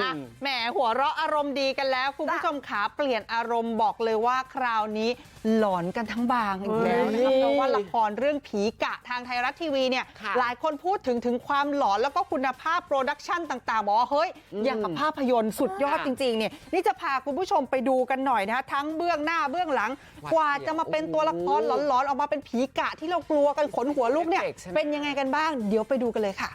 อะอืมแหมหัวเราะอารมณ์ดีกันแล้วคุณผู้ชมขาเปลี่ยนอารมณ์บอกเลยว่าคราวนี้หลอนกันทั้งบางอีกแล้วนะคะเฮ้ยเพราะว่าละครเรื่องผีกะทางไทยรัฐทีวีเนี่ยค่ะหลายคนพูดถึงถึงความหลอนแล้วก็คุณภาพโปรดักชันต่างๆบอกว่าเฮ้ยอืมอย่างกับภาพยนตร์สุดยอดค่ะจริงๆเนี่ยนี่จะพาคุณผู้ชมไปดูกันหน่อยนะคะทั้งเบื้องหน้าเบื้องหลังหวาดกว่าเสียวจะมาเป็นตัวละครโอ้หลอนๆออกมาเป็นผีกะที่เรากลัวกันขนหัวลุกเนี่ยเอฟเฟกต์ใช่ไหมเป็นยังไงกันบ้าง เดี๋ยวไปดูกันเลยค่ะ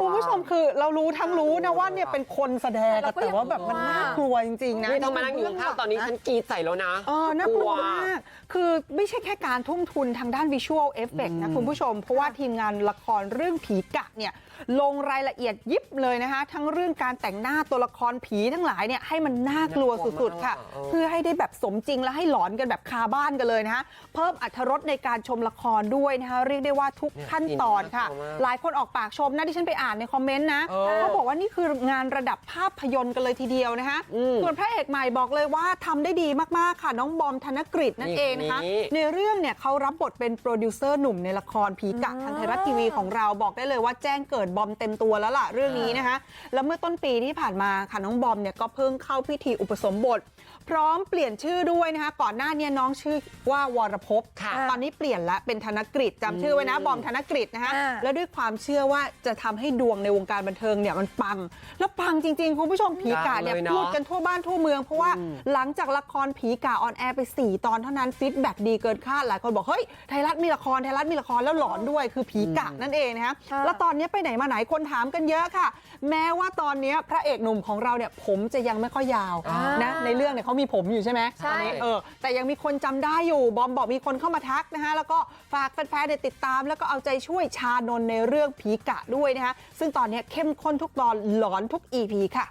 คือเนี่ยคุณผู้ชมคือเรารู้ทั้งรู้นะว่าเนี่ยเป็นคนแสดงอะแต่ว่าแบบมันน่ากลัวจริงๆนะนี่ต้องมานั่งอยู่ข้างๆตอนนี้ฉันกรีดใส่แล้วนะเออน่ากลัวมากคือไม่ใช่แค่การทุ่มทุนทางด้านวิชวลเอฟเฟกนะคุณผู้ชมเพราะว่าทีมงานละครเรื่องผีกะเนี่ยลงรายละเอียดยิบเลยนะคะทั้งเรื่องการแต่งหน้าตัวละครผีทั้งหลายเนี่ยให้มันน่ากลัวสุดๆค่ะน่ากลัวมากเออเพื่อให้ได้แบบสมจริงและให้หลอนกันแบบคาบ้านกันเลยนะคะเพิ่มอรรถรสในการชมละครด้วยนะคะเรียกได้ว่าทุกขั้นตอนค่ะ หลายคนออกปากชมนะที่ฉันไปอ่านในคอมเมนต์นะเออเขาบอกว่านี่คืองานระดับภาพยนตร์กันเลยทีเดียวนะคะอืมส่วนพระเอกใหม่บอกเลยว่าทำได้ดีมากๆค่ะน้องบอมธนกฤษนั่นนี่เองนะคะคนนี้ในเรื่องเนี่ยเขารับบทเป็นโปรดิวเซอร์หนุ่มในละครผีกะทางไทยรัฐทีวีของเราบอกได้เลยว่าแจ้งเกิดบอมเต็มตัวแล้วล่ะเรื่องนี้นะคะแล้วเมื่อต้นปีที่ผ่านมาค่ะน้องบอมเนี่ยก็เพิ่งเข้าพิธีอุปสมบท พร้อมเปลี่ยนชื่อด้วยนะคะก่อนหน้าเนี้น้องชื่อว่าวรภพค่ะตอนนี้เปลี่ยนละเป็นธนกฤษจำชื่อไว้นะบอมธนกฤษนะคะอ่าแล้วด้วยความเชื่อว่าจะทำให้ดวงในวงการบันเทิงเนี่ยมันปังแล้วปังจริงๆคุณผู้ชมผีกาเนี่ยดังเลยเนอะพูดกันทั่วบ้านทั่วเมืองเพราะว่าหลังจากละครผีกาออนแอร์ไป4ตอนเท่านั้นฟีดแบ็กดีเกินคาดหลายคนบอกเฮ้ยไทยรัฐมีละครไทยรัฐมีละครแล้วหลอนด้วยคือผีกะนั่นเองนะคะค่ะแล้วตอนนี้ไปไหนมาไหนคนถามกันเยอะค่ะ แม้ว่าตอนนี้พระเอกหนุ่มของเราเนี่ยผมจะยังไม่ค่อยยาวอ่านนะในเรื่องเนี่ยเขามีผมอยู่ใช่ไหมใช่ตอนนี้เออแต่ยังมีคนจำได้อยู่บอมบอกมีคนเข้ามาทักนะคะแล้วก็ฝากแฟนๆเนี่ยติดตาม แล้วก็เอาใจช่วยชานนท์ในเรื่องผีกะด้วยนะคะซึ่งตอนนี้เข้มข้นทุกตอนหลอนทุก EP ค่ะ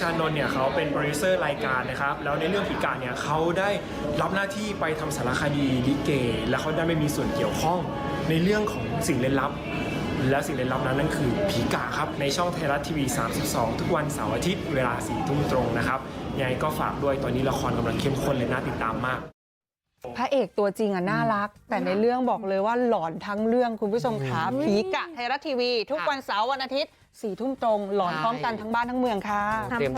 ชานนท์เนี่ยเขาเป็นโปรดิวเซอร์รายการนะครับ แล้วในเรื่องผีกาเนี่ยเขาได้รับหน้าที่ไปทำสารคดีลิเก และเขาได้ไม่มีส่วนเกี่ยวข้องในเรื่องของสิ่งลึกลับ และสิ่งลึกลับนั้นนั่นคือผีกาครับ ในช่องไทยรัฐทีวี 32 ทุกวันเสาร์อาทิตย์เวลา4ทุ่มตรงนะครับยังไงก็ฝากด้วยตอนนี้ละครกำลังเข้มข้นเลยน่าติดตามมาก พระเอกตัวจริงอะน่ารัก แต่ในเรื่องบอกเลยว่าหลอนทั้งเรื่องคุณผู้ชมขาผีกะไทยรัฐทีวี ทุกวันเสาร์วันอาทิตย์สี่ทุ่มตรงหลอนพร้อมกันทั้งบ้านทั้งเมืองค่ะเตรียม